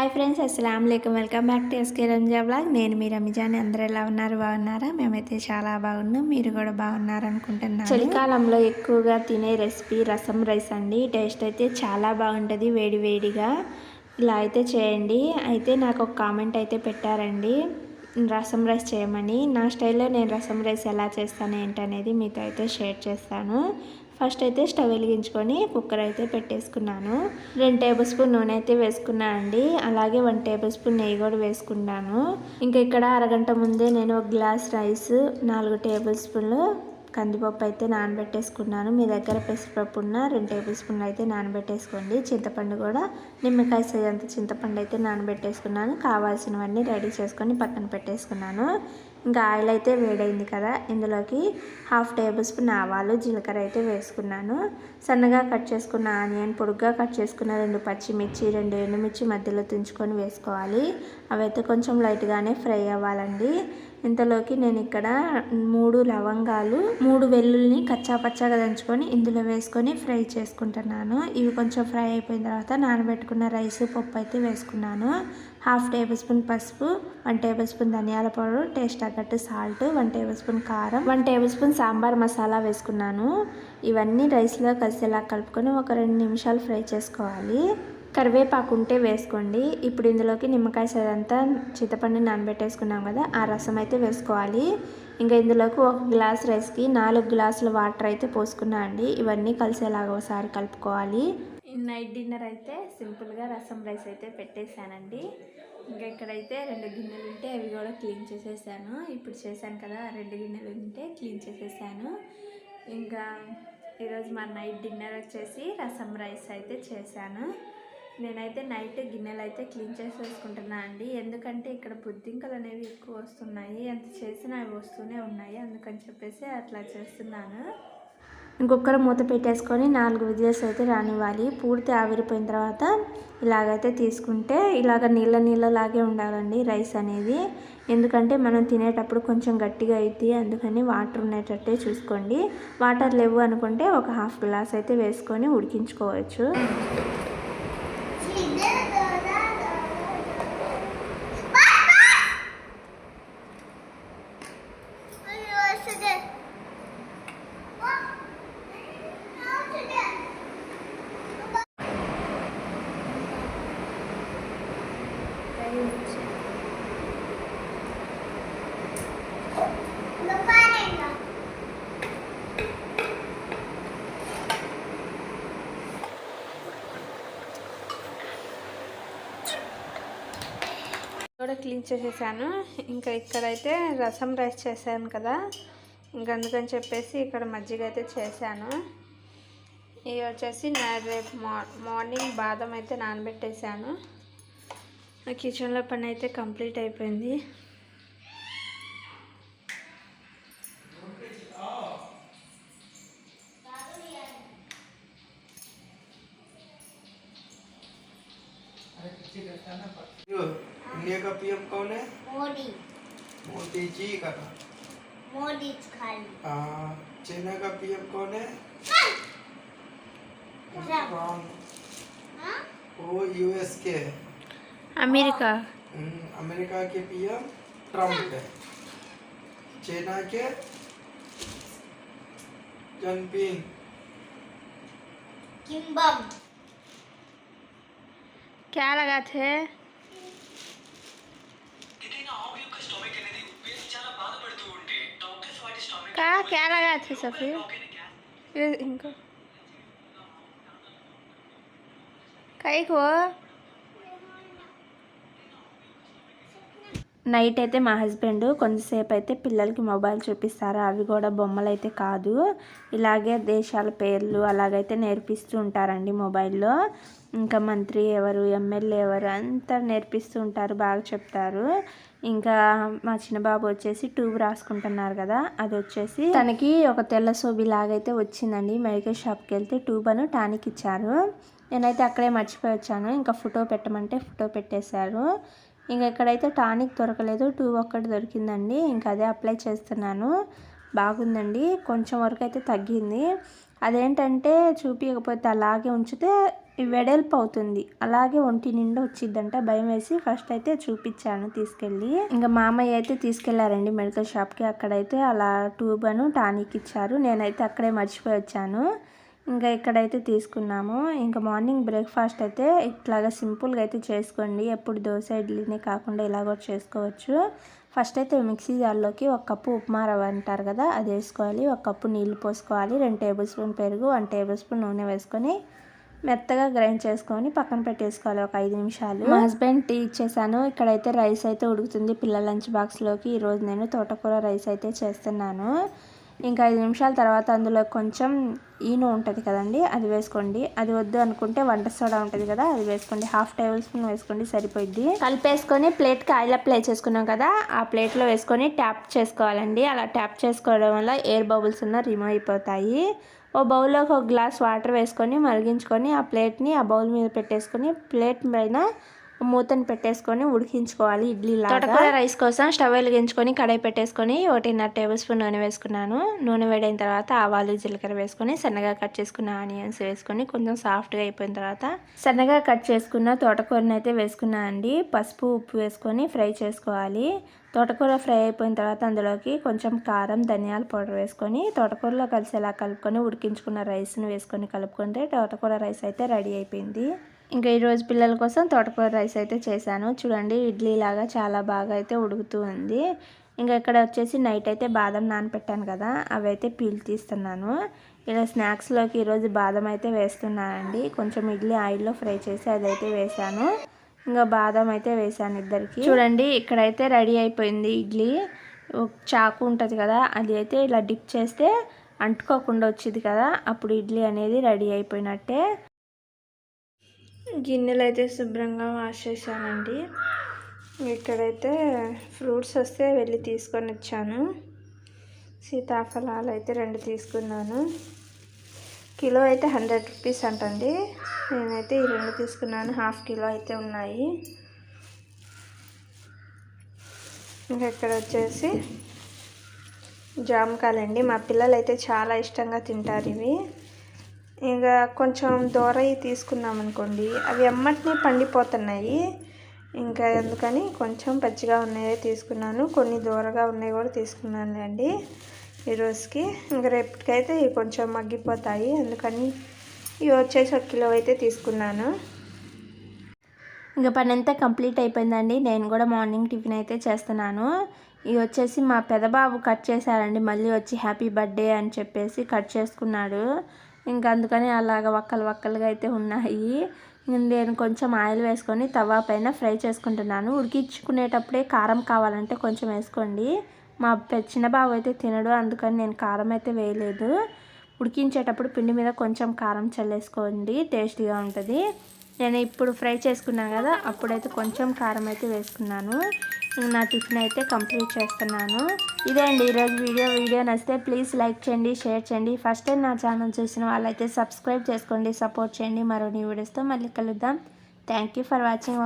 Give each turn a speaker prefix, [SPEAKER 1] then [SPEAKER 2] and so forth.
[SPEAKER 1] Hi friends అస్సలం లేకం welcome back to SK Ranja blog. నేను మీ రమిజాని. అందరూ ఎలా ఉన్నారు? బాగున్నారా? మేమైతే చాలా బాగున్నాం. మీరు కూడా బాగున్నారు అనుకుంటున్నాను చలికాలంలో ఎక్కువగా తినే రెసిపీ రసం రైస్ అండి. టేస్ట్ అయితే చాలా బాగుంటుంది వేడి వేడిగా. ఇలా అయితే చేయండి. అయితే నాకు ఒక కామెంట్ అయితే పెట్టారండి. రసం రైస్ చేయమని. నా స్టైల్లో నేను రసం రైస్ ఎలా చేస్తాను ఏంటనేది మీతో అయితే షేర్ చేస్తాను. ఫస్ట్ అయితే స్టవ్ వెలిగించుకొని కుక్కర్ అయితే పెట్టేసుకున్నాను. రెండు టేబుల్ స్పూన్ నూనె అయితే వేసుకున్నాను అండి. అలాగే వన్ టేబుల్ స్పూన్ నెయ్యి కూడా వేసుకున్నాను. ఇంకా ఇక్కడ అరగంట ముందే నేను ఒక గ్లాస్ రైస్ నాలుగు టేబుల్ స్పూన్లు కందిపప్పు అయితే నానబెట్టేసుకున్నాను. మీ దగ్గర పెసరపప్పు ఉన్న రెండు టేబుల్ స్పూన్లు అయితే నానబెట్టేసుకోండి. చింతపండు కూడా నిమ్మకాయ సైజంత చింతపండు అయితే నానబెట్టేసుకున్నాను. కావాల్సినవన్నీ రెడీ చేసుకొని పక్కన పెట్టేసుకున్నాను. ఇంకా ఆయిల్ అయితే వేడైంది కదా ఇందులోకి హాఫ్ టేబుల్ స్పూన్ ఆవాలు జీలకర్ర అయితే వేసుకున్నాను. సన్నగా కట్ చేసుకున్న ఆనియన్ పొడుగ్గా కట్ చేసుకున్న రెండు పచ్చిమిర్చి రెండు ఎండుమిర్చి మధ్యలో తుంచుకొని వేసుకోవాలి. అవైతే కొంచెం లైట్గానే ఫ్రై అవ్వాలండి. ఇంతలోకి నేను ఇక్కడ మూడు లవంగాలు మూడు వెల్లుల్ని కచ్చా పచ్చాగా దంచుకొని ఇందులో వేసుకొని ఫ్రై చేసుకుంటున్నాను. ఇవి కొంచెం ఫ్రై అయిపోయిన తర్వాత నానబెట్టుకున్న రైస్ పప్పు అయితే వేసుకున్నాను. హాఫ్ టేబుల్ స్పూన్ పసుపు వన్ టేబుల్ స్పూన్ ధనియాల పౌడర్ టేస్ట్ తగ్గట్టు సాల్ట్ వన్ టేబుల్ స్పూన్ కారం one tablespoon sambar masala వేసుకున్నాను. ఇవన్నీ రైస్లో కలిసేలా కలుపుకొని ఒక రెండు నిమిషాలు ఫ్రై చేసుకోవాలి. కరివేపాకు ఉంటే వేసుకోండి. ఇప్పుడు ఇందులోకి నిమ్మకాయ సదంతా చింతపండు నానబెట్టేసుకున్నాం కదా ఆ రసం అయితే వేసుకోవాలి. ఇంకా ఇందులోకి ఒక గ్లాస్ రైస్కి నాలుగు గ్లాసుల వాటర్ అయితే పోసుకున్నా అండి. ఇవన్నీ కలిసేలాగా ఒకసారి కలుపుకోవాలి. నైట్ డిన్నర్ అయితే సింపుల్గా రసం రైస్ అయితే పెట్టేశానండి. ఇంకా ఇక్కడైతే రెండు గిన్నెలు ఉంటే అవి కూడా క్లీన్ చేసేసాను. ఇప్పుడు చేశాను కదా రెండు గిన్నెలు ఉంటే క్లీన్ చేసేసాను. ఇంకా ఈరోజు మా నైట్ డిన్నర్ వచ్చేసి రసం రైస్ అయితే చేశాను. నేనైతే నైట్ గిన్నెలు అయితే క్లీన్ చేసేసుకుంటున్నా అండి. ఎందుకంటే ఇక్కడ బుద్ధింకలు అనేవి ఎక్కువ వస్తున్నాయి. ఎంత చేసినా అవి వస్తూనే ఉన్నాయి. అందుకని చెప్పేసి అట్లా చేస్తున్నాను. ఇంకొకరు మూత పెట్టేసుకొని నాలుగు విజిల్స్ అయితే రానివ్వాలి. పూర్తి ఆవిరిపోయిన తర్వాత ఇలాగైతే తీసుకుంటే ఇలాగ నీళ్ళ నీళ్ళలాగే ఉండాలండి రైస్ అనేది. ఎందుకంటే మనం తినేటప్పుడు కొంచెం గట్టిగా అవుతుంది అందుకని వాటర్ ఉండేటట్టే చూసుకోండి. వాటర్ లేవు అనుకుంటే ఒక హాఫ్ గ్లాస్ అయితే వేసుకొని ఉడికించుకోవచ్చు. కూడా క్లీన్ చేసేసాను. ఇంకా ఇక్కడైతే రసం రైస్ చేశాను కదా. ఇంకా అందుకని చెప్పేసి ఇక్కడ మజ్జిగ అయితే చేశాను. ఇవి వచ్చేసి నా రేపు మార్నింగ్ బాదం అయితే నానబెట్టేశాను. కిచెన్లో పని అయితే కంప్లీట్ అయిపోయింది.
[SPEAKER 2] इंडिया का पीएम कौन है?
[SPEAKER 3] मोदी।
[SPEAKER 2] मोदी जी का था।
[SPEAKER 3] मोदी खाली।
[SPEAKER 2] चाइना का पीएम कौन है?
[SPEAKER 3] हाँ?
[SPEAKER 2] वो यूएस के
[SPEAKER 1] अमेरिका।
[SPEAKER 2] हम्म, अमेरिका के पीएम ट्रंप हाँ। है। चाइना के जनपिंग
[SPEAKER 3] किम्बम
[SPEAKER 1] क्या लगा थे? क्या क्या लगा थे सफीर ये इनको कई को నైట్ అయితే మా హస్బెండ్ కొంతసేపు అయితే పిల్లలకి మొబైల్ చూపిస్తారు అవి కూడా బొమ్మలు అయితే కాదు ఇలాగే దేశాల పేర్లు అలాగైతే నేర్పిస్తూ ఉంటారండి మొబైల్లో ఇంకా మంత్రి ఎవరు ఎమ్మెల్యే ఎవరు అంతా నేర్పిస్తూ ఉంటారు బాగా చెప్తారు. ఇంకా మా చిన్న బాబు వచ్చేసి ట్యూబ్ రాసుకుంటున్నారు కదా అది వచ్చేసి తనకి ఒక తెల్ల సోబి లాగైతే వచ్చిందండి. మెడికల్ షాప్కి వెళ్తే ట్యూబ్ అను టానిక్ ఇచ్చారు. నేనైతే అక్కడే మర్చిపోయి వచ్చాను. ఇంకా ఫోటో పెట్టమంటే ఫోటో పెట్టేశారు. ఇంకా ఇక్కడైతే టానిక్ దొరకలేదు ట్యూబ్ ఒక్కటి దొరికిందండి. ఇంకా అదే అప్లై చేస్తున్నాను. బాగుందండి. కొంచెం వరకు అయితే తగ్గింది. అదేంటంటే చూపించకపోతే అలాగే ఉంచితే వెడల్పు అవుతుంది. అలాగే ఒంటి నిండా వచ్చిందంట. భయం వేసి ఫస్ట్ అయితే చూపించాను తీసుకెళ్ళి. ఇంకా మామయ్య అయితే తీసుకెళ్ళారండి మెడికల్ షాప్కి అక్కడైతే అలా ట్యూబ్ అను టానిక్ ఇచ్చారు. నేనైతే అక్కడే మర్చిపోయి వచ్చాను. ఇంకా ఇక్కడైతే తీసుకున్నాము. ఇంకా మార్నింగ్ బ్రేక్ఫాస్ట్ అయితే ఇట్లాగా సింపుల్గా అయితే చేసుకోండి. ఎప్పుడు దోశ ఇడ్లీనే కాకుండా ఇలా కూడా చేసుకోవచ్చు. ఫస్ట్ అయితే మిక్సీ జార్లోకి ఒక కప్పు ఉప్మా రవ్వ అంటారు కదా అది వేసుకోవాలి. ఒక కప్పు నీళ్ళు పోసుకోవాలి. రెండు టేబుల్ స్పూన్ పెరుగు వన్ టేబుల్ స్పూన్ నూనె వేసుకొని మెత్తగా గ్రైండ్ చేసుకొని పక్కన పెట్టేసుకోవాలి. ఒక ఐదు నిమిషాలు. మా హస్బెండ్ టీ ఇచ్చేసాను. ఇక్కడైతే రైస్ అయితే ఉడుకుతుంది పిల్లల లంచ్ బాక్స్లోకి. ఈరోజు నేను తోటకూర రైస్ అయితే చేస్తున్నాను. ఇంకా ఐదు నిమిషాల తర్వాత అందులో కొంచెం ఈను ఉంటుంది కదండి అది వేసుకోండి. అది వద్దు అనుకుంటే వంట సోడా ఉంటుంది కదా అది వేసుకోండి. హాఫ్ టేబుల్ స్పూన్ వేసుకోండి సరిపోద్ది కలిపేసుకొని ప్లేట్కి ఆయిల్ అప్లై చేసుకున్నాం కదా ఆ ప్లేట్లో వేసుకొని ట్యాప్ చేసుకోవాలండి. అలా ట్యాప్ చేసుకోవడం వల్ల ఎయిర్ బబుల్స్ ఉన్న రిమూవ్ అయిపోతాయి. ఓ బౌల్లోకి ఒక గ్లాస్ వాటర్ వేసుకొని మరిగించుకొని ఆ ప్లేట్ని ఆ బౌల్ మీద పెట్టేసుకొని ప్లేట్ పైన మూతను పెట్టేసుకొని ఉడికించుకోవాలి ఇడ్లీ తోటకూర రైస్ కోసం స్టవ్ వెలిగించుకొని కడాయి పెట్టేసుకొని ఒకటిన్నర టేబుల్ స్పూన్ నూనె వేసుకున్నాను. నూనె వేడైన తర్వాత ఆవాలు జీలకర్ర వేసుకొని సన్నగా కట్ చేసుకున్న ఆనియన్స్ వేసుకొని కొంచెం సాఫ్ట్గా అయిపోయిన తర్వాత సన్నగా కట్ చేసుకున్న తోటకూరని అయితే వేసుకున్నాను అండి. పసుపు ఉప్పు వేసుకొని ఫ్రై చేసుకోవాలి. తోటకూర ఫ్రై అయిపోయిన తర్వాత అందులోకి కొంచెం కారం ధనియాల పౌడర్ వేసుకొని తోటకూరలో కలిసి ఎలా కలుపుకొని ఉడికించుకున్న రైస్ని వేసుకొని కలుపుకుంటే తోటకూర రైస్ అయితే రెడీ అయిపోయింది. ఇంకా ఈరోజు పిల్లల కోసం తోటకూర రైస్ అయితే చేశాను. చూడండి ఇడ్లీ లాగా చాలా బాగా అయితే ఉడుకుతూ ఉంది. ఇంకా ఇక్కడ వచ్చేసి నైట్ అయితే బాదం నానపెట్టాను కదా అవి అయితే పీల్ తీస్తున్నాను. ఇలా స్నాక్స్లోకి ఈరోజు బాదం అయితే వేస్తున్నానండి. కొంచెం ఇడ్లీ ఆయిల్లో ఫ్రై చేసి అదైతే వేసాను ఇంకా బాదం అయితే వేసాను ఇద్దరికి. చూడండి ఇక్కడైతే రెడీ అయిపోయింది ఇడ్లీ. చాకు ఉంటుంది కదా అది అయితే ఇలా డిప్ చేస్తే అంటుకోకుండా వచ్చింది కదా అప్పుడు ఇడ్లీ అనేది రెడీ అయిపోయినట్టే. గిన్నెలు అయితే శుభ్రంగా వాష్ చేశానండి. ఇక్కడైతే ఫ్రూట్స్ వస్తే వెళ్ళి తీసుకొని వచ్చాను. సీతాఫలాలు అయితే రెండు తీసుకున్నాను. కిలో అయితే హండ్రెడ్ రూపీస్ అంటండి. నేనైతే ఈ రెండు తీసుకున్నాను. హాఫ్ కిలో అయితే ఉన్నాయి. ఇంకా ఇక్కడ వచ్చేసి జామకాయలండి. మా పిల్లలు అయితే చాలా ఇష్టంగా తింటారు ఇవి. ఇంకా కొంచెం దూరయి తీసుకున్నాం అనుకోండి అవి ఎమ్మటిని పండిపోతున్నాయి. ఇంకా ఎందుకని కొంచెం పచ్చిగా ఉన్నాయి తీసుకున్నాను. కొన్ని దూరగా ఉన్నాయి కూడా తీసుకున్నాను అండి ఈరోజుకి ఇంకా రేపటికైతే ఇవి కొంచెం మగ్గిపోతాయి. అందుకని ఇవి వచ్చేసి ఒక కిలో అయితే తీసుకున్నాను. ఇంకా పని అంతా కంప్లీట్ అయిపోయిందండి. నేను కూడా మార్నింగ్ టిఫిన్ అయితే చేస్తున్నాను. ఇవి వచ్చేసి మా పెదబాబు కట్ చేశారండి. మళ్ళీ వచ్చి హ్యాపీ బర్త్డే అని చెప్పేసి కట్ చేసుకున్నాడు. ఇంకా అందుకని అలాగ వక్కలు వక్కలుగా అయితే ఉన్నాయి. నేను కొంచెం ఆయిల్ వేసుకొని తవా పైన ఫ్రై చేసుకుంటున్నాను. ఉడికించుకునేటప్పుడే కారం కావాలంటే కొంచెం వేసుకోండి. మా చిన్న బాబు అయితే తినడు అందుకని నేను కారం అయితే వేయలేదు. ఉడికించేటప్పుడు పిండి మీద కొంచెం కారం చల్లేసుకోండి టేస్టీగా ఉంటుంది. నేను ఇప్పుడు ఫ్రై చేసుకున్నాను కదా అప్పుడైతే కొంచెం కారం అయితే వేసుకున్నాను. నా టిఫిన్ అయితే కంప్లీట్ చేస్తున్నాను. ఇదే అండి ఈరోజు వీడియో. వీడియో నచ్చితే ప్లీజ్ లైక్ చేయండి షేర్ చేయండి. ఫస్ట్ టైం నా ఛానల్ చూసిన వాళ్ళైతే సబ్స్క్రైబ్ చేసుకోండి సపోర్ట్ చేయండి. మరో నీ వీడియోస్తో మళ్ళీ కలుద్దాం. Thank you for watching.